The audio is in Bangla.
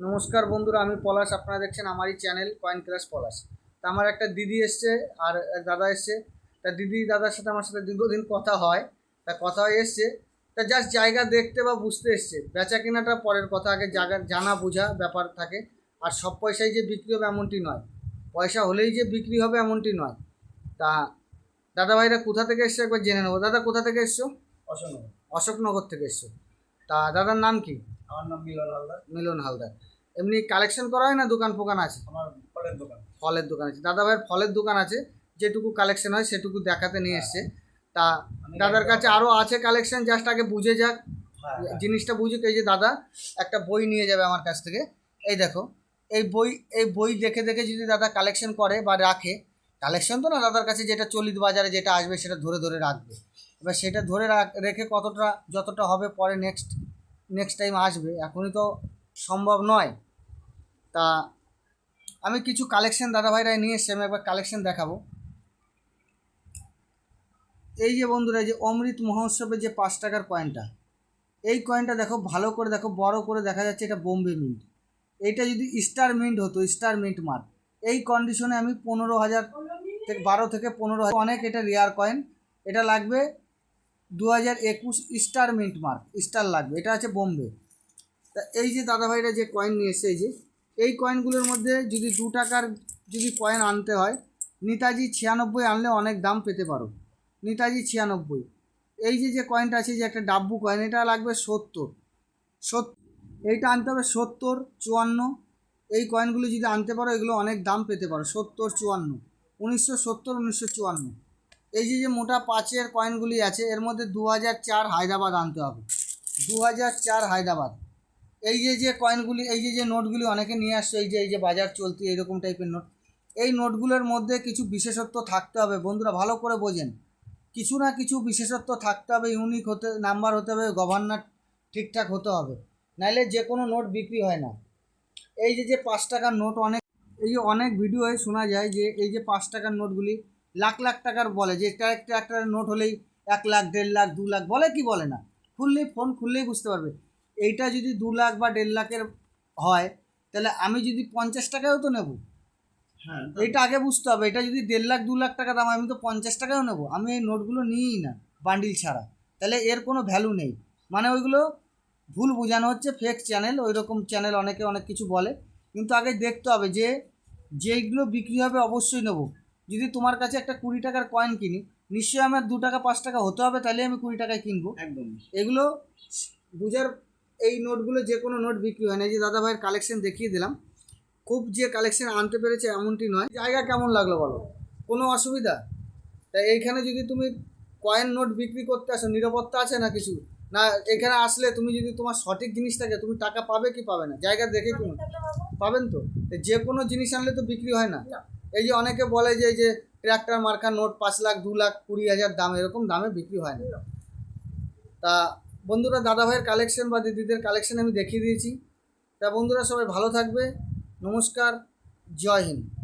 নমস্কার বন্ধুরা আমি পলাশ। আপনারা দেখছেন আমারই চ্যানেল কয়েন ক্লাস পলাশ। তা আমার একটা দিদি এসছে আর এক দাদা এসছে। তা দিদি দাদার সাথে আমার সাথে দীর্ঘদিন কথা হয়। তা কথা হয়ে এসছে। তা জাস্ট জায়গা দেখতে বা বুঝতে এসছে। বেচা কেনাটা পরের কথা আগে জায়গা জানা বোঝা ব্যাপার থাকে। আর সব পয়সায় যে বিক্রি হবে এমনটি নয়। পয়সা হলেই যে বিক্রি হবে এমনটি নয়। তা দাদা ভাইরা কোথা থেকে এসছে একবার জেনে নেব। দাদা কোথা থেকে এসছো? অশোকনগর। অশোকনগর থেকে এসছো। তা দাদার নাম কি? আমার নাম মিলন হালদার। মিলন হালদার। এমনি কালেকশন করা হয় না? দোকান ফোকান আছে? আমার ফলের দোকান। ফলের দোকান আছে। দাদা ভাইয়ের ফলের দোকান আছে। যেটুকু কালেকশন হয় সেটুকু দেখাতে নিয়ে এসছে। তা দাদার কাছে আরও আছে কালেকশন জাস্ট আগে বুঝে যাক। হ্যাঁ, হ্যাঁ। জিনিসটা বুঝুক। এই যে দাদা একটা বই নিয়ে যাবে আমার কাছ থেকে। এই দেখো এই বই এই বই দেখে দেখে যদি দাদা কালেকশন করে বা রাখে কালেকশন তো না দাদার কাছে যেটা চলিত বাজারে যেটা আসবে সেটা ধরে ধরে রাখবে। এবার সেটা ধরে রাখ- রেখে কতটা যতটা হবে পরে নেক্সট নেক্সট টাইম আসবে এখনই তো সম্ভব নয়। তা আমি কিছু কালেকশন দাদা ভাইরা নিয়ে এসছি, আমি একবার কালেকশন দেখাবো। এই যে বন্ধুরা যে অমৃত মহোৎসবের যে পাঁচ টাকার কয়েনটা এই কয়েনটা দেখো ভালো করে, দেখো বড় করে দেখা যাচ্ছে এটা বোম্বে মিন্ট এইটা যদি স্টার মিন্ট হতো স্টার মিন্ট মার্ক এই কন্ডিশনে আমি পনেরো হাজার থেকে বারো থেকে পনেরো হাজার, অনেক এটা রেয়ার কয়েন এটা লাগবে দু হাজার একুশ স্টার মিন্ট মার্ক স্টার লাগবে, এটা আছে বোম্বে। তা এই যে দাদাভাইরা যে কয়েন নিয়ে এসছে, এই যে এই কয়েনগুলোর মধ্যে যদি দু টাকার যদি কয়েন আনতে হয়, নেতাজি ছিয়ানব্বই আনলে অনেক দাম পেতে পারো। নেতাজি ছিয়ানব্বই। এই যে যে কয়েনটা আছে, যে একটা ডাব্বু কয়েন এটা লাগবে সত্তর। সত্তর এইটা আনতে হবে সত্তর, চুয়ান্ন। এই কয়েনগুলো যদি আনতে পারো, এগুলো অনেক দাম পেতে পারো, সত্তর, চুয়ান্ন। উনিশশো সত্তর, উনিশশো চুয়ান্ন। এই যে যে মোটা পাঁচের কয়েনগুলি আছে, এর মধ্যে দু হাজার চার হায়দ্রাবাদ আনতে হবে। দু হাজার চার হায়দ্রাবাদ। এই যে যে কয়েনগুলি এই যে যে নোটগুলি অনেকে নিয়ে আসছে, এই যে এই যে বাজার চলতি, এরকম টাইপের নোট এই নোটগুলোর মধ্যে কিছু বিশেষত্ব থাকতে হবে। বন্ধুরা, ভালো করে বোঝেন। কিছু না কিছু বিশেষত্ব থাকতে হবে ইউনিক হতে নাম্বার হতে হবে গভর্নর ঠিকঠাক হতে হবে। নাইলে যে কোনো নোট বিক্রি হয় না। এই যে যে পাঁচ টাকার নোট অনেক, এই যে অনেক ভিডিওয়ে শোনা যায় যে, এই যে পাঁচ টাকার নোটগুলি লাখ লাখ টাকার বলে যে, একটা নোট হলেই এক লাখ, দেড় লাখ, দু লাখ, বলে কি বলে না? খুললেই ফোন খুললেই বুঝতে পারবে। এইটা যদি দু লাখ বা দেড় লাখের হয় তাহলে আমি যদি পঞ্চাশ টাকাও তো নেব। হ্যাঁ এটা আগে বুঝতে হবে এটা যদি দেড় লাখ দু লাখ টাকা দাম আমি তো পঞ্চাশ টাকাও নেব। আমি এই নোটগুলো নিই না বান্ডিল ছাড়া। তাহলে এর কোনো ভ্যালু নেই। মানে ওইগুলো ভুল বোঝানো হচ্ছে ফেক চ্যানেল ওই রকম চ্যানেল অনেকে অনেক কিছু বলে। কিন্তু আগে দেখতে হবে যে যেইগুলো বিক্রি হবে অবশ্যই নেব। যদি তোমার কাছে একটা কুড়ি টাকার কয়েন কিনি নিশ্চয়ই আমার দু টাকা পাঁচ টাকা হতে হবে তাহলে আমি কুড়ি টাকায় কিনবো। একদম এগুলো বুঝার এই নোটগুলো যে কোনো নোট বিক্রি হয় না। যে দাদা ভাইয়ের কালেকশন দেখিয়ে দিলাম। খুব যে কালেকশন আনতে পেরেছে এমনটি নয়। জায়গা কেমন লাগল বলো? কোনো অসুবিধা? তাই এইখানে যদি তুমি কয়েন নোট বিক্রি করতে আসো নিরাপত্তা আছে না কিছু? না এখানে আসলে তুমি যদি তোমার সঠিক জিনিস থাকে তুমি টাকা পাবে কি পাবে না? জায়গা দেখে তুমি পাবেন তো? তো যে কোনো জিনিস আনলে তো বিক্রি হয় না। এই যে অনেকে বলে যে এই যে ট্র্যাক্টর মার্কা নোট পাঁচ লাখ দু লাখ কুড়ি হাজার দাম এরকম দামে বিক্রি হয় না। তা বন্ধুরা দাদা ভাইয়ের কালেকশন বা দিদিদের কালেকশন আমি দেখিয়ে দিয়েছি। তা বন্ধুরা, সবাই ভালো থাকবে। নমস্কার, জয় হিন্দ।